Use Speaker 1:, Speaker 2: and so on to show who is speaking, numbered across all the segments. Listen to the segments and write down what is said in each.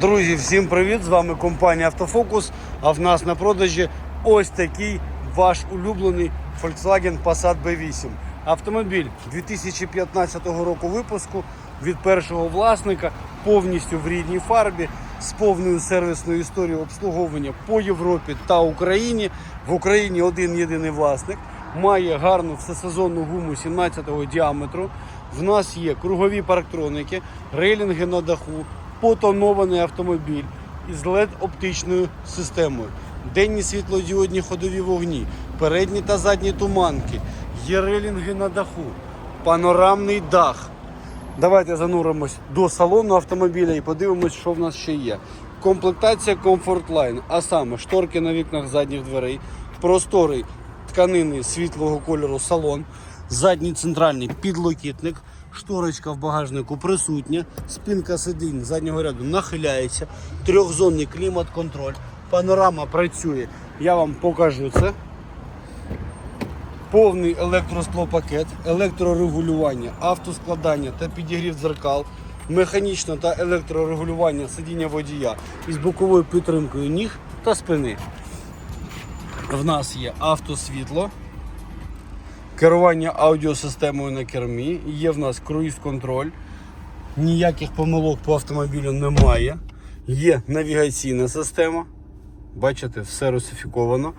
Speaker 1: Друзі, всім привіт! З вами компанія Автофокус. А в нас на продажі ось такий ваш улюблений Volkswagen Passat B8. Автомобіль 2015 року випуску від першого власника, повністю в рідній фарбі, з повною сервісною історією обслуговування по Європі та Україні. В Україні один єдиний власник. Має гарну всесезонну гуму 17-го діаметру. В нас є кругові парктроники, рейлінги на даху, потонований автомобіль із led оптичною системою, денні світлодіодні ходові вогні, передні та задні туманки, є рейлінги на даху, панорамний дах. Давайте зануримось до салону автомобіля і подивимось, що в нас ще є. Комплектація Comfort Line, а саме шторки на вікнах задніх дверей, просторий тканини світлого кольору салон, задній центральний підлокітник, шторочка в багажнику присутня, спинка сидінь заднього ряду нахиляється, трьохзонний клімат-контроль, панорама працює. Я вам покажу це. Повний електросклопакет, електрорегулювання, автоскладання та підігрів дзеркал, механічне та електрорегулювання сидіння водія із боковою підтримкою ніг та спини. В нас є автосвітло, керування аудіосистемою на кермі, є в нас круїз-контроль, ніяких помилок по автомобілю немає. Є навігаційна система. Бачите, все русифіковано.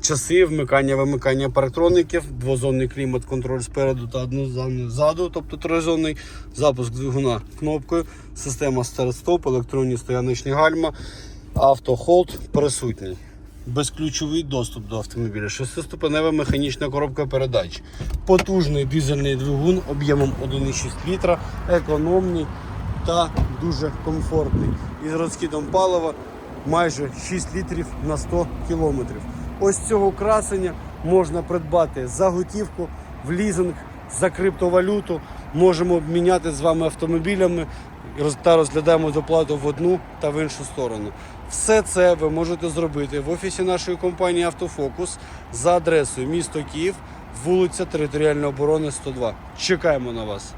Speaker 1: Часи вмикання, вимикання парктроників, двозонний клімат-контроль спереду та однозонний ззаду, тобто тризонний запуск двигуна кнопкою, система старт-стоп, електронні стояночні гальма, автохолд присутній. Безключовий доступ до автомобіля, шестиступенева механічна коробка передач, потужний дизельний двигун об'ємом 1,6 літра, економний та дуже комфортний. Із розхідом палива майже 6 літрів на 100 кілометрів. Ось цього красення можна придбати за готівку, в лізинг, за криптовалюту. Можемо обміняти з вами автомобілями та розглядаємо доплату в одну та в іншу сторону. Все це ви можете зробити в офісі нашої компанії Автофокус за адресою місто Київ, вулиця Територіальної оборони 102. Чекаємо на вас.